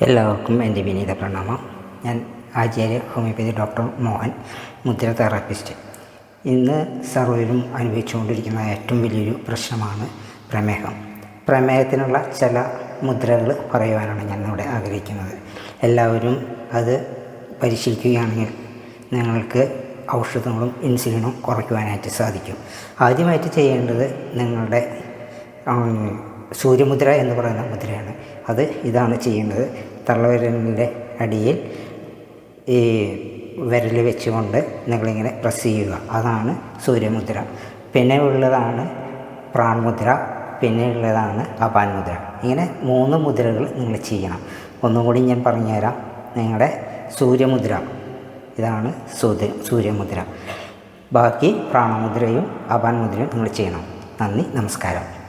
എല്ലാവർക്കും എന്റെ വിനീത പ്രണാമം. ഞാൻ ആചാര്യ ഹോമിയോപ്പതി ഡോക്ടർ മോഹൻ മുദ്ര തെറാപ്പിസ്റ്റ്. ഇന്ന് സർവരും അനുഭവിച്ചുകൊണ്ടിരിക്കുന്ന ഏറ്റവും വലിയൊരു പ്രശ്നമാണ് പ്രമേഹം. പ്രമേഹത്തിനുള്ള ചില മുദ്രകൾ പറയുവാനാണ് ഞാൻ ഇവിടെ ആഗ്രഹിക്കുന്നത്. എല്ലാവരും അത് പരിശീലിക്കുകയാണെങ്കിൽ നിങ്ങൾക്ക് ഔഷധങ്ങളും ഇൻസുലിനും കുറയ്ക്കുവാനായിട്ട് സാധിക്കും. ആദ്യമായിട്ട് ചെയ്യേണ്ടത് നിങ്ങളുടെ സൂര്യമുദ്ര എന്ന് പറയുന്ന മുദ്രയാണ്. അത് ഇതാണ് ചെയ്യുന്നത്. തള്ളവിരലിന്റെ അടിയിൽ ഈ വിരൽ വെച്ചുകൊണ്ട് നിങ്ങളിങ്ങനെ പ്രസ് ചെയ്യുക. അതാണ് സൂര്യമുദ്ര. പിന്നെ ഉള്ളതാണ് പ്രാൺമുദ്ര. പിന്നെ ഉള്ളതാണ് അപാൻ മുദ്ര ഇങ്ങനെ മൂന്ന് മുദ്രകൾ നിങ്ങൾ ചെയ്യണം. ഒന്നും കൂടി ഞാൻ പറഞ്ഞുതരാം. നിങ്ങളുടെ സൂര്യമുദ്ര. ഇതാണ് സൂര്യ സൂര്യമുദ്ര. ബാക്കി പ്രാണമുദ്രയും അപാൻ മുദ്രയും നിങ്ങൾ ചെയ്യണം. നന്ദി നമസ്കാരം.